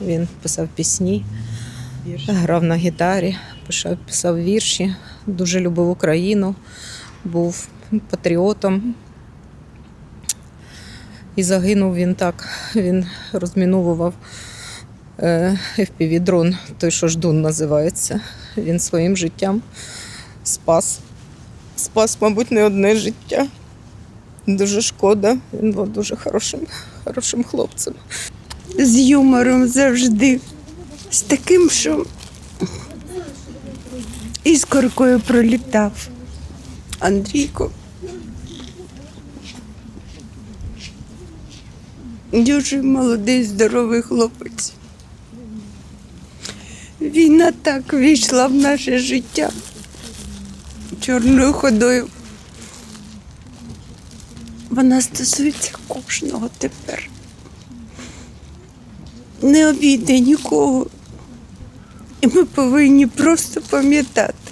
Він писав пісні, грав на гітарі, писав, писав вірші, дуже любив Україну, був патріотом. І загинув він так. Він розміновував е, FPV-дрон, той, що ждун називається. Він своїм життям спас. Спас, мабуть, не одне життя. Дуже шкода. Він був дуже хорошим, хорошим хлопцем. З юмором завжди, з таким, що іскоркою пролітав. Андрійко. Дуже молодий, здоровий хлопець. Війна так війшла в наше життя чорною ходою. Вона стосується кожного тепер не обійде нікого. І ми повинні просто пам'ятати,